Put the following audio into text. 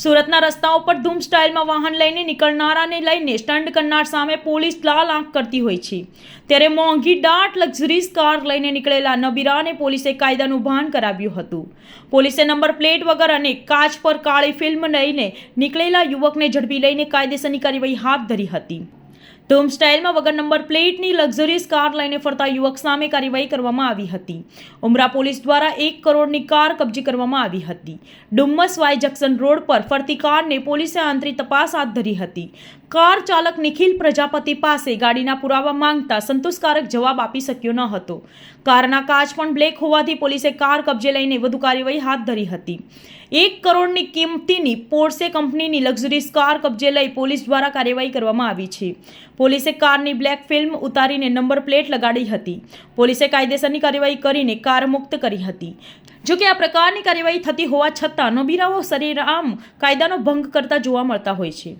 સુરતના રસ્તાઓ પર ધૂમ સ્ટાઇલમાં વાહન લઈને નીકળનારાને લઈને સ્ટન્ટ કરનાર સામે પોલીસ લાલ આંખ કરતી હોય છે. ત્યારે મોંઘી દાટ લક્ઝરીઝ કાર લઈને નીકળેલા નબીરાને પોલીસે કાયદાનું ભાન કરાવ્યું હતું. પોલીસે નંબર પ્લેટ વગર અને કાચ પર કાળી ફિલ્મ લઈને નીકળેલા યુવકને ઝડપી લઈને કાયદેસરની કાર્યવાહી હાથ ધરી હતી. ધૂમ સ્ટાઇલમાં વગર નંબર પ્લેટની લક્ઝરીસ કાર લઈને ફરતા યુવક સામે કાર્યવાહી કરવામાં આવી હતી. ઉમરા પોલીસ દ્વારા એક કરોડની કાર કબજે કરવામાં આવી હતી. ડુમ્મસ વાય જંકશન રોડ પર ફરતી કારને પોલીસે આંતરિક તપાસ હાથ ધરી હતી. કાર ચાલક નિખિલ પ્રજાપતિ પાસે ગાડીના પુરાવા માંગતા સંતોષકારક જવાબ આપી શક્યો ન હતો. કારના કાચ પણ બ્લેક હોવાથી પોલીસે કાર કબજે લઈને વધુ કાર્યવાહી હાથ ધરી હતી. એક કરોડની કિંમતીની પોર્સે કંપનીની લક્ઝરીસ કાર કબજે લઈ પોલીસ દ્વારા કાર્યવાહી કરવામાં આવી છે. પોલીસે કારની બ્લેક ફિલ્મ ઉતારીને નંબર પ્લેટ લગાડી હતી. પોલીસે કાયદેસરની કાર્યવાહી કરીને કાર મુક્ત કરી હતી. જો કે આ પ્રકારની કાર્યવાહી થતી હોવા છતાં નબીરાઓ સરેરામ કાયદાનો ભંગ કરતા જોવા મળતા હોય છે.